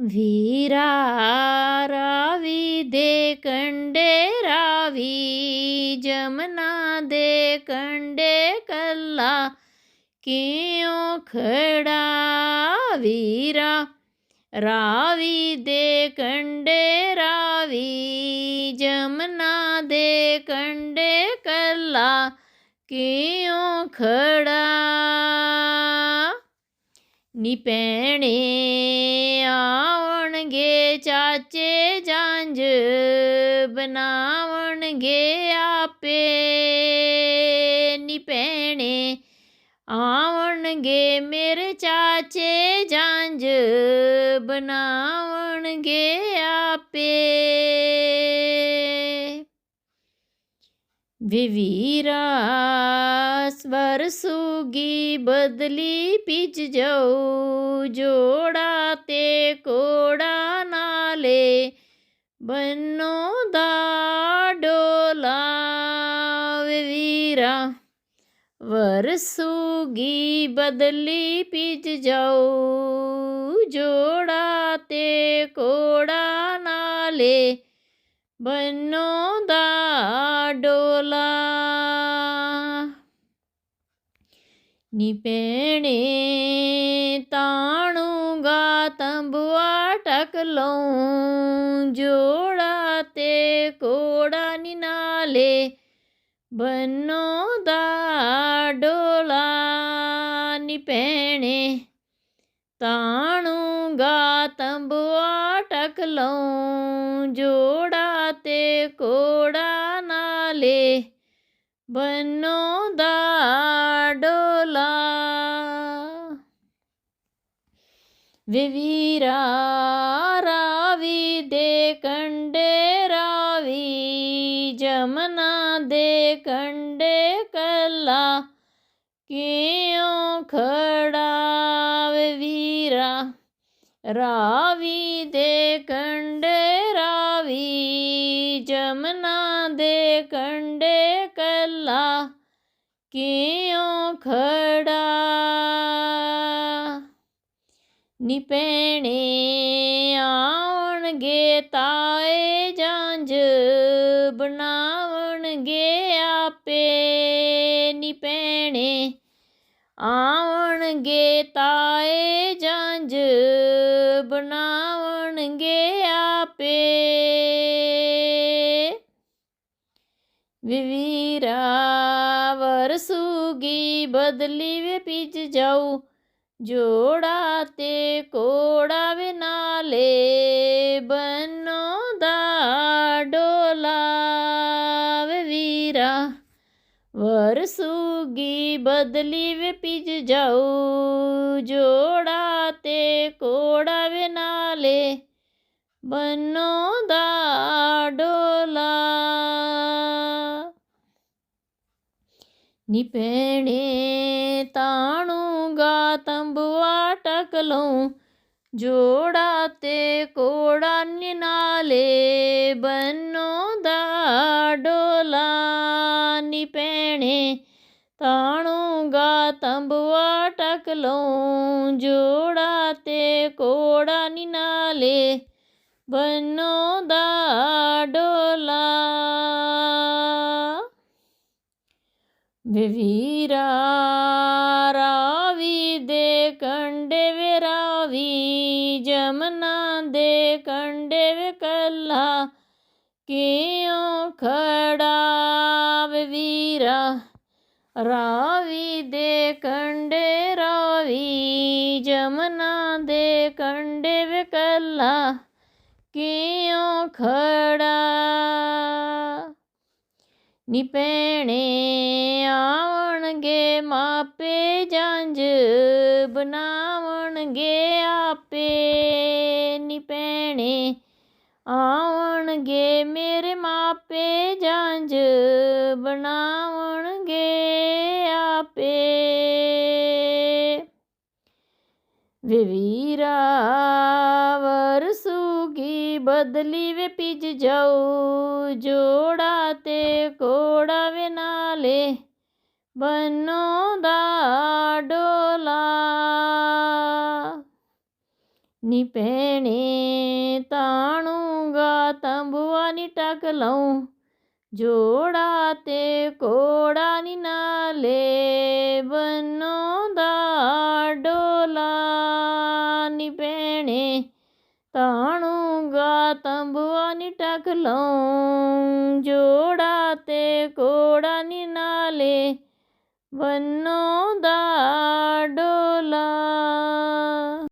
ਵੀਰਾ ਰਾਵੀ ਦੇ ਕੰਡੇ ਰਾਵੀ, ਜਮਨਾ ਦੇ ਕੰਡੇ ਕੱਲਾ, ਕਿਉਂ ਖੜਾ ਵੀਰਾ? ਰਾਵੀ ਦੇ ਕੰਡੇ ਰਾਵੀ, ਜਮਨਾ ਦੇ ਕੰਡੇ ਕੱਲਾ, ਕਿਉਂ ਖੜਾ ਨੀ ਪੈਣੇ ਆਉਣਗੇ ਚਾਚੇ ਜਾਂਝ, ਬਣਾਉਣਗੇ ਆਪੇ। ਨੀ ਪੈਣੇ ਆਉਣਗੇ ਮੇਰੇ ਚਾਚੇ ਜਾਂਝ, ਬਣਾਉਣਗੇ ਆਪੇ। ਵਿਵੀਰਾ ਸਵਰ ਸੁਗੀ ਬਦਲੀ ਪਿਚ ਜਾਉ ਜੋੜਾ ਤੇ ਕੋੜਾ ਨਾਲੇ, ਬੰਨੋ ਦਾ ਡੋਲਾ ਵਿਵੀਰਾ। ਵਰਸੂਗੀ ਬਦਲੀ ਪਿਚ ਜਾਉ ਜੋੜਾ ਤੇ ਕੋੜਾ ਨਾਲੇ ਬੰਨੋ ਦਾ ਡੋਲਾ। ਨੀ ਪੈਣੇ ਤਾਣੂਗਾ ਤੰਬੂਆ ਟਕ ਲਉ ਜੋੜਾ ਤੇ ਕੋੜਾ ਨੀ ਨਾਲੇ ਬੰਨੋ ਦਾ ਡੋਲਾ। ਨੀ ਤਾਣੂਗਾ ਤੰਬੂਆ ਟਕ ਲਉ, ਜੋੜਾ ਤੇ ਕੋੜਾ ਨਾਲੇ ਬੰਨੋ ਦਾ ਡੋਲਾ। ਵਿਵੀਰਾ ਰਾਵੀ ਦੇ ਕੰਡੇ ਰਾਵੀ, ਜਮਨਾ ਦੇ ਕੰਡੇ ਕੱਲਾ ਕਿਉਂ ਖੜਾ? ਰਾਵੀ ਦੇ ਕੰਡੇ ਰਾਵੀ ਜਮਨਾ ਦੇ ਕੰਡੇ ਕੱਲਾ ਕਿਉਂ ਖੜਾ? ਨੀ ਆਉਣਗੇ ਤਾਏ ਜਾਂਝ, ਬਣਾਉਣਗੇ ਆਪੇ। ਨੀ ਪੈਣੇ ਆਉਣਗੇ ਤਾਏ ਜਾਂਝ ਬਣਾਉਣਗੇ ਆਪੇ। ਵਿਵੀਰਾ ਵਰਸੂਗੀ ਬਦਲੀ ਵੇ ਪਿਚ ਜਾਉ ਜੋੜਾ ਤੇ ਕੋੜਾ ਵੇ ਨਾਲੇ ਬੰਨੋ ਦਾ ਡੋਲਾ। ਵੇ ਵੀਰਾ ਵਰਸੂਗੀ ਬਦਲੀ ਵੇ ਪਿਜ ਜਾਉ ਜੋੜਾ ਤੇ ਕੋੜਾ ਵੇ ਨਾਲੇ ਬੰਨੋ ਦਾ ਡੋਲਾ। ਨੀ ਪੈਣੇ ਤਾਣੂਗਾ ਤੰਬੂਆ ਟਕ ਲਉ ਜੋੜਾ ਤੇ ਕੋੜਾ ਨੀ ਪੈਣੇ ਤਾਣੂਗਾ ਤੰਬੂਆ ਟਕ ਲਉ ਜੋੜਾ ਤੇ ਕੋੜਾ ਨੀ ਨਾਲੇ ਬੰਨੋ ਦਾ ਡੋਲਾ ਵਿਵੀਰਾ ਰਾਵੀ ਦੇ ਕੰਡੇ ਵੇ ਰਾਵੀ, ਜਮਨਾ ਦੇ ਕੰਡੇ ਵੇ ਕੱਲਾ, ਕਿਉਂ ਖੜਾ ਵਿਵੀਰਾ ਰਾਵੀ ਦੇ ਕੰਡੇ, ਰਾਵੀ ਜਮਨਾ ਦੇ ਕੰਡੇ ਵੇ ਕਿਉਂ ਖੜਾ? ਨੀ ਆਉਣਗੇ ਮਾਪੇ ਜੰਜ ਬਣਾਉਣਗੇ ਆਪੇ। ਨੀ ਆਉਣਗੇ ਮੇਰੇ ਮਾਪੇ ਜੰਜ ਬਣਾਵਣਗੇ ਆਪੇ। ਵੇ ਵੀਰਾ ਵਰਸੂਗੀ ਬਦਲੀ ਵੇ ਪਿਜ ਜਾਉ ਜੋੜਾ ਤੇ ਕੋੜਾ ਵੇ ਨਾਲੇ ਬੰਨੋ ਦਾ ਡੋਲਾ। ਨੀ ਭੈਣੇ ਤਾਣੂਗਾ ਤੰਬੂਆ ਨੀ ਟਕ ਲਉ। ਜੋੜਾ ਤੇ ਕੋੜਾ ਨੀ ਨਾਲੇ ਬੰਨੋ ਦਾ ਡੋਲਾ ਨੀ ਭੈਣੇ। ਤਾਣੂਗਾ ਤੰਬੂਆ ਨੀ ਟਕ ਲਉ। ਜੋੜਾ ਤੇ ਕੋੜਾ ਨੀ ਨਾਲੇ ਬੰਨੋ ਦਾ ਡੋਲਾ।